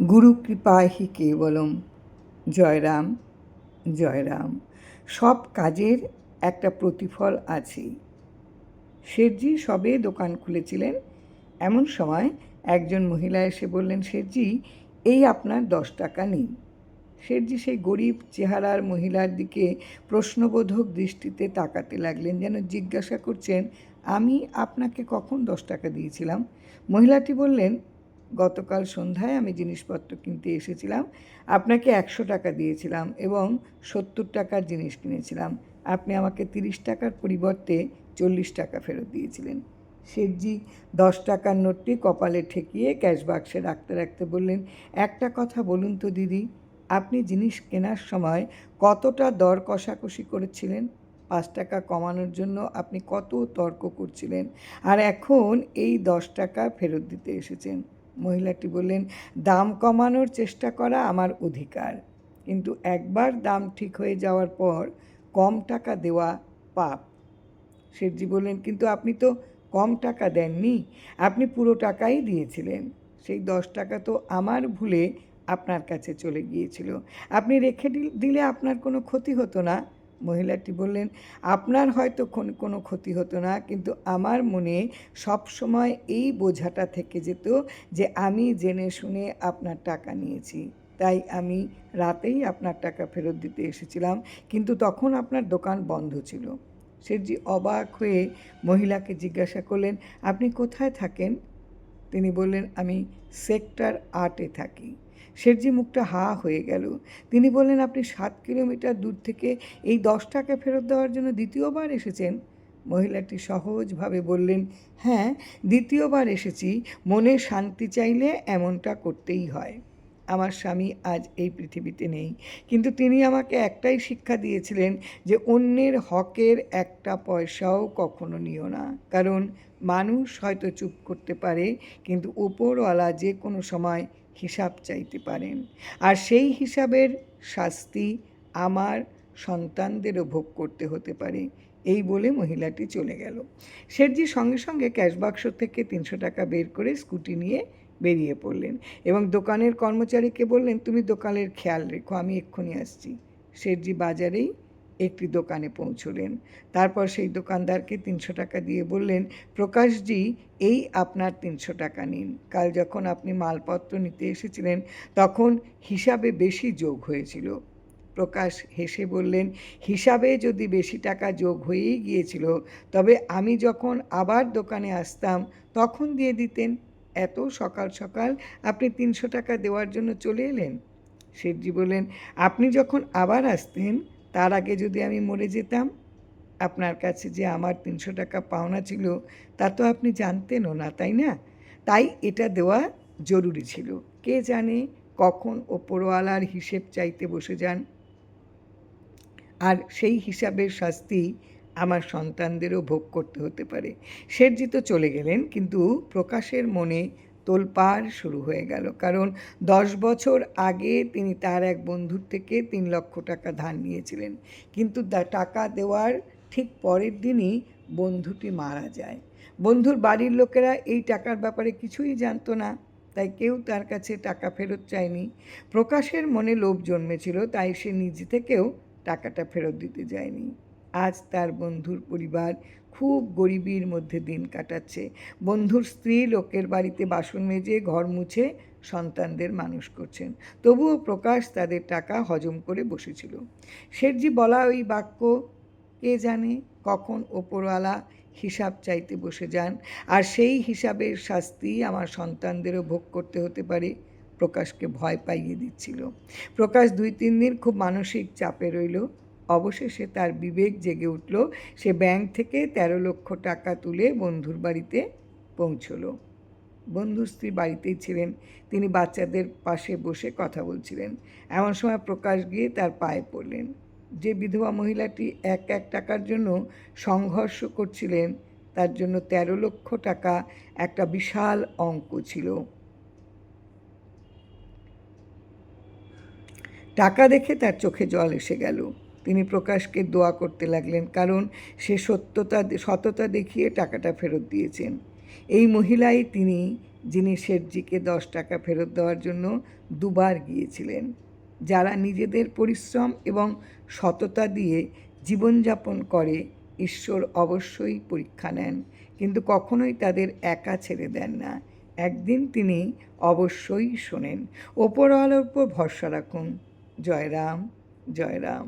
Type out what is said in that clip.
গুরু কৃপায় হি কেবলম। জয়রাম জয়রাম। সব কাজের একটা প্রতিফল আছেই। শেঠজি সবে দোকান খুলেছিলেন। এমন সময় একজন মহিলা এসে বললেন, শেঠজি, এই আপনার দশ টাকা নিন। শেঠজি সেই গরিব চেহারার মহিলার দিকে প্রশ্নবোধক দৃষ্টিতে তাকাতে লাগলেন, যেন জিজ্ঞাসা করছেন, আমি আপনাকে কখন দশ টাকা দিয়েছিলাম? মহিলাটি বললেন গতকাল সন্ধ্যায় আমি জিনিসপত্র কিনতে এসেছিলাম। আপনাকে একশো টাকা দিয়েছিলাম এবং সত্তর টাকার জিনিস কিনেছিলাম। আপনি আমাকে তিরিশ টাকার পরিবর্তে চল্লিশ টাকা ফেরত দিয়েছিলেন। শেঠজি দশ টাকার নোটটি কপালে ঠেকিয়ে ক্যাশ বাক্সে রাখতে রাখতে বললেন, একটা কথা বলুন তো দিদি, আপনি জিনিস কেনার সময় কতটা দর কষাকষি করেছিলেন? পাঁচ টাকা কমানোর জন্য আপনি কত তর্ক করছিলেন? আর এখন এই দশ টাকা ফেরত দিতে এসেছেন। মহিলাটি বললেন, দাম কমানোর চেষ্টা করা আমার অধিকার। কিন্তু একবার দাম ঠিক হয়ে যাওয়ার পর কম টাকা দেওয়া পাপ। শেঠজি বললেন, কিন্তু আপনি তো কম টাকা দেননি, আপনি পুরো টাকাই দিয়েছিলেন। সেই দশ টাকা তো আমার ভুলে আপনার কাছে চলে গিয়েছিল। আপনি রেখে দিলে আপনার কোনো ক্ষতি হতো না। মহিলাটি বললেন, আপনার হয়তো কোনো ক্ষতি হতো না, কিন্তু আমার মনে সব সময় এই বোঝাটা থেকে যেত যে আমি জেনে শুনে আপনার টাকা নিয়েছি। তাই আমি রাতেই আপনার টাকা ফেরত দিতে এসেছিলাম, কিন্তু তখন আপনার দোকান বন্ধ ছিল। শেঠজি অবাক হয়ে মহিলাকে জিজ্ঞাসা করলেন, আপনি কোথায় থাকেন? তিনি বললেন, আমি সেক্টর আটে থাকি। শেঠজি মুখটা হা হয়ে গেল। তিনি বললেন, আপনি সাত কিলোমিটার দূর থেকে এই দশ টাকা ফেরত দেওয়ার জন্য দ্বিতীয়বার এসেছেন? মহিলাটি সহজভাবে বললেন হ্যাঁ দ্বিতীয়বার এসেছি। মনে শান্তি চাইলে এমনটা করতেই হয়। আমার স্বামী আজ এই পৃথিবীতে নেই। কিন্তু তিনি আমাকে একটাই শিক্ষা দিয়েছিলেন যে অন্যের হকের একটা পয়সাও কখনো নিও না। কারণ মানুষ হয়তো চুপ করতে পারে, কিন্তু ওপরওয়ালা যে কোনো সময় হিসাব চাইতে পারেন। আর সেই হিসাবের শাস্তি আমার সন্তানদেরও ভোগ করতে হতে পারে। এই বলে মহিলাটি চলে গেল। শেঠজি সঙ্গে সঙ্গে ক্যাশবাক্স থেকে তিনশো টাকা বের করে স্কুটি নিয়ে বেরিয়ে পড়লেন এবং দোকানের কর্মচারীকে বললেন, তুমি দোকানের খেয়াল রেখো, আমি এক্ষুনি আসছি। শেঠজি বাজারেই একটি দোকানে পৌঁছলেন। তারপর সেই দোকানদারকে তিনশো টাকা দিয়ে বললেন, প্রকাশজি, এই আপনার তিনশো টাকা নিন। কাল যখন আপনি মালপত্র নিতে এসেছিলেন, তখন হিসাবে বেশি যোগ হয়েছিল। প্রকাশ হেসে বললেন, হিসাবে যদি বেশি টাকা যোগ হয়েই গিয়েছিল, তবে আমি যখন আবার দোকানে আসতাম, তখন দিয়ে দিতেন। এত সকাল সকাল আপনি তিনশো টাকা দেওয়ার জন্য চলে এলেন? শেঠজি বললেন, আপনি যখন আবার আসতেন তার আগে যদি আমি মরে যেতাম, আপনার কাছে যে আমার তিনশো টাকা পাওনা ছিল, তা তো আপনি জানতেনও না, তাই না? তাই এটা দেওয়া জরুরি ছিল। কে জানে কখন ওপরওয়ালার হিসেব চাইতে বসে যান। আর সেই হিসাবের শাস্তি আমার সন্তানদেরও ভোগ করতে হতে পারে। শেঠজি তো চলে গেলেন, কিন্তু প্রকাশের মনে তোলপাড় শুরু হয়ে গেল। কারণ দশ বছর আগে তিনি তার এক বন্ধুর থেকে তিন লক্ষ টাকা ধার নিয়েছিলেন। কিন্তু টাকা দেওয়ার ঠিক পরের দিনই বন্ধুটি মারা যায়। বন্ধুর বাড়ির লোকেরা এই টাকার ব্যাপারে কিছুই জানতো না, তাই কেউ তার কাছে টাকা ফেরত চায়নি। প্রকাশের মনে লোভ জন্মেছিল, তাই সে নিজে থেকেও টাকাটা ফেরত দিতে যায়নি। আজ তার বন্ধুর পরিবার খুব গরিবির মধ্যে দিন কাটাচ্ছে। বন্ধুর স্ত্রী লোকের বাড়িতে বাসন মেজে ঘর মুছে সন্তানদের মানুষ করছেন। তবুও প্রকাশ তাদের টাকা হজম করে বসেছিল। শেঠজি বলা ওই বাক্য, কে জানে কখন ওপরওয়ালা হিসাব চাইতে বসে যান, আর সেই হিসাবের শাস্তি আমার সন্তানদেরও ভোগ করতে হতে পারে প্রকাশকে ভয় পাইয়ে দিচ্ছিল। প্রকাশ দুই তিন দিন খুব মানসিক চাপে রইল। অবশেষে তার বিবেক জেগে উঠল। সে ব্যাংক থেকে তেরো লক্ষ টাকা তুলে বন্ধুর বাড়িতে পৌঁছলো। বন্ধু স্ত্রী বাড়িতেই ছিলেন। তিনি বাচ্চাদের পাশে বসে কথা বলছিলেন। এমন সময় প্রকাশ গিয়ে তার পায়ে পড়লেন। যে বিধবা মহিলাটি এক এক টাকার জন্য সংঘর্ষ করছিলেন, তার জন্য তেরো লক্ষ টাকা একটা বিশাল অঙ্ক ছিল। টাকা দেখে তার চোখে জল এসে গেল। তিনি প্রকাশকে দোয়া করতে লাগলেন, কারণ সে সত্যতা, সততা দেখিয়ে টাকাটা ফেরত দিয়েছেন। এই মহিলাই তিনি, যিনি শেঠজিকে দশ টাকা ফেরত দেওয়ার জন্য দুবার গিয়েছিলেন, যারা নিজেদের পরিশ্রম এবং সততা দিয়ে জীবনযাপন করে, ঈশ্বর অবশ্যই পরীক্ষা নেন, কিন্তু কখনোই তাদের একা ছেড়ে দেন না। একদিন তিনি অবশ্যই শোনেন ওপরওয়ালার উপর ভরসা রাখুন। জয় রাম জয় রাম।